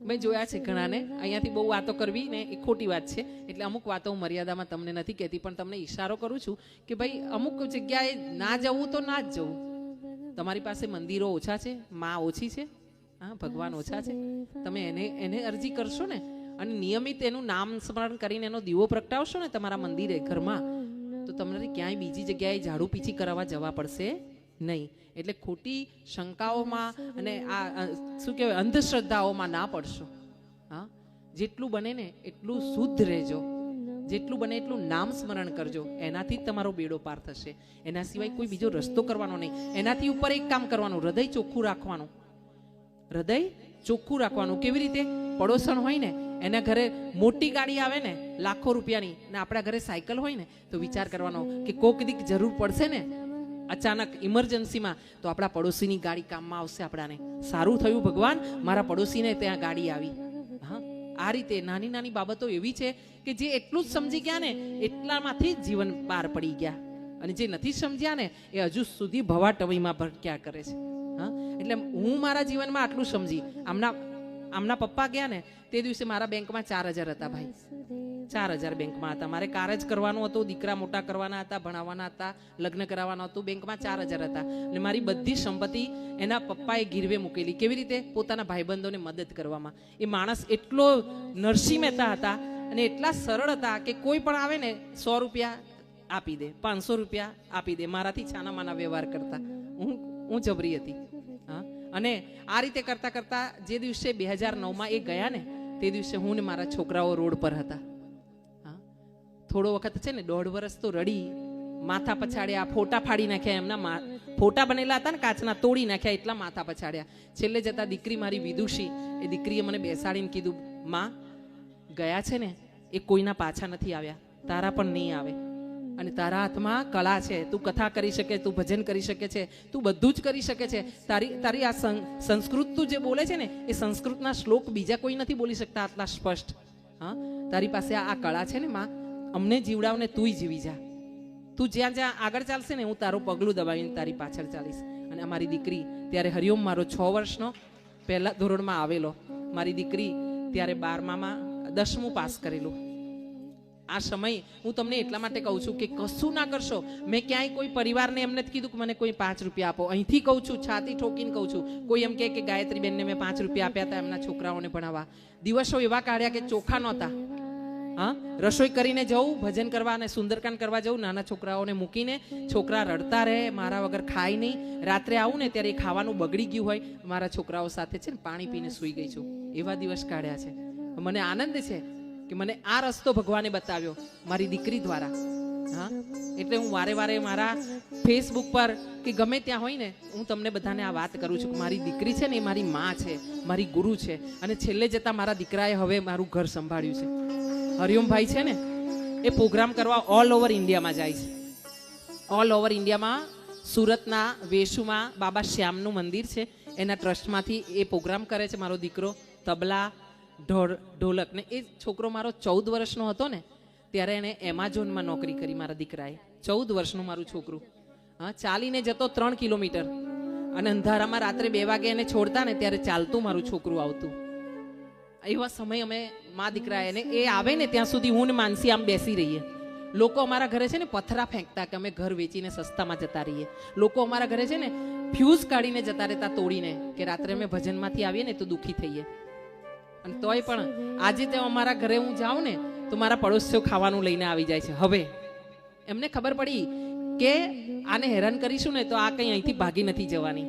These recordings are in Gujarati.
મેં જોયા છે ઘણાને. અહીંયાથી બહુ વાતો કરવી ને એ ખોટી વાત છે. એટલે અમુક વાતો હું મર્યાદામાં તમને નથી કહેતી, પણ તમને ઈશારો કરું છું કે ભાઈ, અમુક જગ્યાએ ના જવું તો ના જ જવું. તમારી પાસે મંદિરો ઓછા છે, માં ઓછી છે, હા, ભગવાન ઓછા છે. તમે એને એને અરજી કરશો ને અને નિયમિત એનું નામ સ્મરણ કરીને એનો દીવો પ્રગટાવશો ને તમારા મંદિરે, ઘરમાં, તો તમને ક્યાંય બીજી જગ્યાએ ઝાડુ પીછી કરાવવા જવા પડશે. નહીં. એટલે ખોટી શંકાઓમાં અને આ શું કહેવાય, અંધશ્રદ્ધાઓમાં ના પડશો. હા? જેટલું બને ને એટલું શુદ્ધ રહેજો. જેટલું બને એટલું નામ સ્મરણ કરજો. એનાથી જ તમારો બેડો પાર થશે. એના સિવાય કોઈ બીજો રસ્તો કરવાનો નહીં. એનાથી ઉપર એક કામ કરવાનું, હૃદય ચોખ્ખું રાખવાનું. હૃદય ચોખ્ખું રાખવાનું. કેવી રીતે? પડોસણ હોય ને, એના ઘરે મોટી ગાડી આવે ને, લાખો રૂપિયાની, ને આપણા ઘરે સાયકલ હોય ને, તો વિચાર કરવાનો કે કોક દીક જરૂર પડશે ને અચાનક ઇમરજન્સીમાં, તો આપણા પડોશીની ગાડી કામમાં આવશે આપણાને. સારું થયું ભગવાન, મારા પડોશીને ત્યાં ગાડી આવી. હા, આ રીતે નાની નાની બાબતો એવી છે કે જે એટલું જ સમજી ગયા ને, એટલામાંથી જ જીવન પાર પડી ગયા. અને જે નથી સમજ્યા ને, એ હજુ સુધી ભવાટવીમાં ભટક્યા કરે છે. હા, એટલે હું મારા જીવનમાં આટલું સમજી. આમના આમના પપ્પા ગયા ને, તે દિવસે મારા બેંકમાં ચાર હજાર હતા ભાઈ. ચાર હજાર બેંકમાં હતા. મારે કાર જ કરવાનું હતું, દીકરા મોટા કરવાના હતા, ભણાવવાના હતા, લગ્ન કરાવવાના હતું, બેંકમાં ચાર હજાર હતા. અને મારી બધી સંપત્તિ એના પપ્પાએ ગીરવે મૂકેલી. કેવી રીતે? પોતાના ભાઈબંધોને મદદ કરવામાં. એ માણસ એટલો નરસિંહ મહેતા હતા અને એટલા સરળ હતા કે કોઈ પણ આવે ને, સો રૂપિયા આપી દે, પાંચસો રૂપિયા આપી દે. મારાથી છાના માના વ્યવહાર કરતા. હું હું જબરી હતી. હા? અને આ રીતે કરતા કરતા જે દિવસે બે હજાર નવમાં એ ગયા ને, તે દિવસે હું ને મારા છોકરાઓ રોડ પર હતા. થોડો વખત છે ને દોઢ વર્ષ તો રડી માથા પછાડ્યા ફોટા ફાડી નાખ્યા, એમના ફોટા બનેલા હતા ને કાચના, તોડી નાખ્યા એટલા માથા પછાડ્યા. છેલ્લે જતા દીકરી મારી વિદુષી, એ દીકરીએ મને બેસાડીને કીધું, માં, ગયા છે ને, એ કોઈના પાછા નથી આવ્યા, તારા પણ નહીં આવે. અને તારા હાથમાં કળા છે, તું કથા કરી શકે, તું ભજન કરી શકે છે, તું બધું જ કરી શકે છે. તારી તારી આ સંસ્કૃત તું જે બોલે છે ને, એ સંસ્કૃતના શ્લોક બીજા કોઈ નથી બોલી શકતા, આટલા સ્પષ્ટ. હા, તારી પાસે આ કળા છે ને, માં અમને જીવડાવને તુંય જીવી જા. તું જ્યાં જ્યાં આગળ ચાલશે ને, હું તારું પગલું દબાવીને તારી પાછળ ચાલીશ. અને અમારી દીકરી ત્યારે હરિઓમ મારો છ વર્ષનો પહેલા ધોરણમાં આવેલો. મારી દીકરી ત્યારે બારમામાં દસમું પાસ કરેલું. આ સમય હું તમને એટલા માટે કહું છું કે કશું ના કરશો. મેં ક્યાંય કોઈ પરિવારને એમ નથી કીધું કે મને કોઈ પાંચ રૂપિયા આપો. અહીંથી કહું છું, છાતી ઠોકીને કહું છું. કોઈ એમ કહે કે ગાયત્રી બેનને મેં પાંચ રૂપિયા આપ્યા હતા એમના છોકરાઓને ભણાવવા. દિવસો એવા કાઢ્યા કે ચોખા નહોતા. હા? રસોઈ કરીને જવું ભજન કરવા અને સુંદરકાંડ કરવા જવું નાના છોકરાઓને મૂકીને છોકરા રડતા રહે, મારા વગર ખાય નહીં. રાત્રે આવું ને ત્યારે ખાવાનું બગડી ગયું હોય, મારા છોકરાઓ સાથે છે ને પાણી પીને સૂઈ ગઈ છું. એવા દિવસ કાઢ્યા છે. મને આનંદ છે કે મને આ રસ્તો ભગવાને બતાવ્યો, મારી દીકરી દ્વારા. હા? એટલે હું વારે વારે મારા ફેસબુક પર કે ગમે ત્યાં હોય ને, હું તમને બધાને આ વાત કરું છું કે મારી દીકરી છે ને એ મારી માં છે, મારી ગુરુ છે. અને છેલ્લે જતા મારા દીકરાએ હવે મારું ઘર સંભાળ્યું છે. હરિઓમભાઈ છે ને, એ પ્રોગ્રામ કરવા ઓલ ઓવર ઇન્ડિયામાં જાય છે. ઓલ ઓવર ઇન્ડિયામાં સુરતના વેશુમાં બાબા શ્યામનું મંદિર છે. એના ટ્રસ્ટમાંથી એ પ્રોગ્રામ કરે છે મારો દીકરો તબલા ઢોળ ઢોલક. ને એ છોકરો મારો ચૌદ વર્ષનો હતો ને, ત્યારે એણે એમાઝોનમાં નોકરી કરી મારા દીકરાએ. ચૌદ વર્ષનું મારું છોકરું. હા, ચાલીને જતો ત્રણ કિલોમીટર. અને અંધારામાં રાત્રે બે વાગે એને છોડતા ને, ત્યારે ચાલતું મારું છોકરું આવતું. એવા સમય અમે મા દીકરા એને એ આવે ને ત્યાં સુધી હું ને માનસી આમ બેસી રહીએ. લોકો અમારા ઘરે છે ને પથરા ફેંકતા કે અમે ઘર વેચીને સસ્તામાં જતા રહીએ. લોકો અમારા ઘરે છે ને ફ્યુઝ કાઢીને જતા રહેતા તોડીને કે રાત્રે અમે ભજનમાંથી આવીએ ને તો દુઃખી થઈએ. અને તોય પણ આજે તે અમારા ઘરે હું જાઉં ને તો મારા પડોશીઓ ખાવાનું લઈને આવી જાય છે. હવે એમને ખબર પડી કે આને હેરાન કરીશું ને તો આ કંઈ અહીંથી ભાગી નથી જવાની.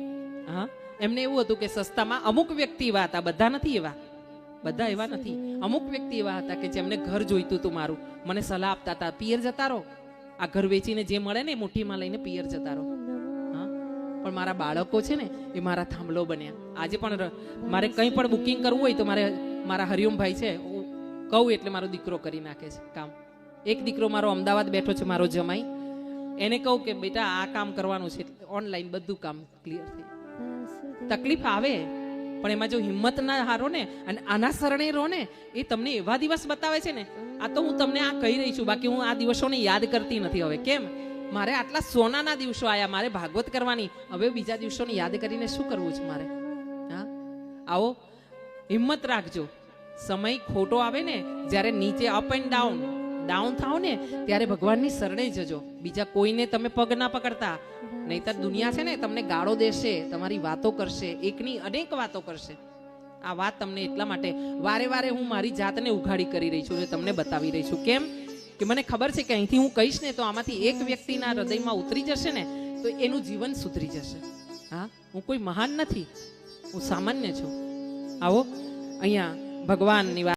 હા? એમને એવું હતું કે સસ્તામાં અમુક વ્યક્તિ એવા હતા બધા નથી એવા. બધા એવા નથી. અમુક વ્યક્તિ એવા હતા કે જેમને ઘર જોઈતું હતું મારું. મને સલાહ આપતા હતા, પિયર જતા રહો. આ ઘર વેચીને જે મળે ને મુઠ્ઠીમાં લઈને પિયર જતા રહો. હા? પણ મારા બાળકો છે ને, એ મારા થાંભલો બન્યા. આજે પણ મારે કંઈ પણ બુકિંગ કરવું હોય તો મારે, મારા હરિઓમભાઈ છે હું કહું એટલે મારો દીકરો કરી નાખે છે કામ. એક દીકરો મારો અમદાવાદ બેઠો છે, મારો જમાઈ. એને કહું કે, બેટા, આ કામ કરવાનું છે ઓનલાઈન બધું કામ ક્લિયર થઈ તકલીફ આવે? પણ એમાં જો હિંમત ના હારો ને અને આના શરણે રહો ને, એ તમને એવા દિવસ બતાવે છે ને, આ તો હું તમને આ કહી રહી છું, બાકી હું આ દિવસોને યાદ કરતી નથી હવે. કેમ? મારે આટલા સોનાના દિવસો આયા, મારે ભાગવત કરવાની. હવે બીજા દિવસોને યાદ કરીને શું કરવું છે મારે? હા? આવો, હિંમત રાખજો. સમય ખોટો આવે ને, જ્યારે નીચે અપ એન્ડ ડાઉન ડાઉન થાવ ને ત્યારે ભગવાનની શરણે જજો. બીજા કોઈને તમે પગ ના પકડતા. નહીતર દુનિયા છે ને તમને ગાળો દેશે, તમારી વાતો કરશે, એકની અનેક વાતો કરશે. આ વાત તમને એટલા માટે વારે વારે હું મારી જાતને ઉઘાડી કરી રહી છું તમને બતાવી રહી છું. કેમ? કે મને ખબર છે કે અહીંથી હું કહીશ ને તો આમાંથી એક વ્યક્તિના હૃદયમાં ઉતરી જશે ને તો એનું જીવન સુધરી જશે. હા? હું કોઈ મહાન નથી. હું સામાન્ય છું. આવો. અહીંયા ભગવાનની વાત